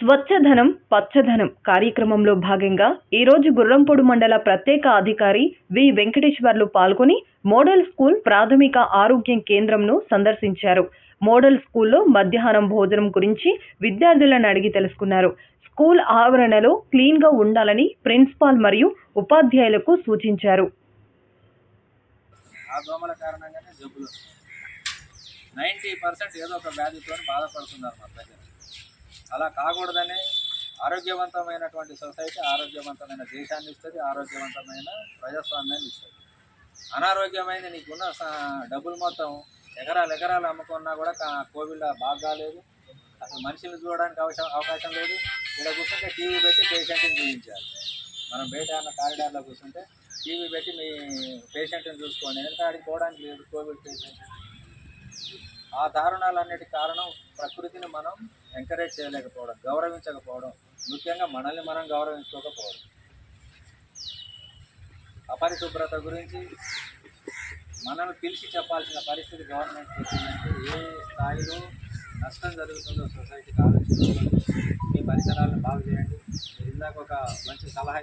స్వచ్ఛధనం పచ్చధనం కార్యక్రమంలో భాగంగా ఈరోజు గుర్రంపొడు మండల ప్రత్యేక అధికారి వి వెంకటేశ్వర్లు పాల్గొని మోడల్ స్కూల్ ప్రాథమిక ఆరోగ్యం కేంద్రంను సందర్శించారు. మోడల్ స్కూల్లో మధ్యాహ్నం భోజనం గురించి విద్యార్థులను అడిగి తెలుసుకున్నారు. స్కూల్ ఆవరణలో క్లీన్గా ఉండాలని ప్రిన్సిపాల్ మరియు ఉపాధ్యాయులకు సూచించారు. నైంటీ పర్సెంట్ ఏదో ఒక వ్యాధితో బాధపడుతున్నారు మా దగ్గర అలా కాకూడదని ఆరోగ్యవంతమైనటువంటి సొసైటీ ఆరోగ్యవంతమైన దేశాన్ని ఇస్తుంది ఆరోగ్యవంతమైన ప్రజాస్వామ్యాన్ని ఇస్తుంది. అనారోగ్యమైనది నీకున్న డబ్బులు మొత్తం ఎకరాలు ఎకరాలు అమ్ముకున్నా కూడా కోవిడ్లో కోవిడ్ బాగా కాలేదు. అసలు మనుషులు చూడడానికి అవసరం అవకాశం లేదు. ఇక్కడ కూర్చుంటే టీవీ పెట్టి పేషెంట్ని చూపించాలి. మనం బయట అన్న కారిడార్లో కూర్చుంటే టీవీ పెట్టి మీ పేషెంట్ని చూసుకోండి. ఎందుకంటే ఆడికి పోవడానికి లేదు కోవిడ్ పేషెంట్. ఆ దారుణాలన్నిటి కారణం ప్రకృతిని మనం ఎంకరేజ్ చేయలేకపోవడం గౌరవించకపోవడం ముఖ్యంగా మనల్ని మనం గౌరవించుకోకపోవడం అపరిశుభ్రత గురించి మనల్ని పిలిచి చెప్పాల్సిన పరిస్థితి గవర్నమెంట్ ఏ స్థాయిలో నష్టం జరుగుతుందో సొసైటీకి ఆలోచించుకోండి మీ పరిసరాలను బాగు చేయండి. ఇందాక ఒక మంచి సలహా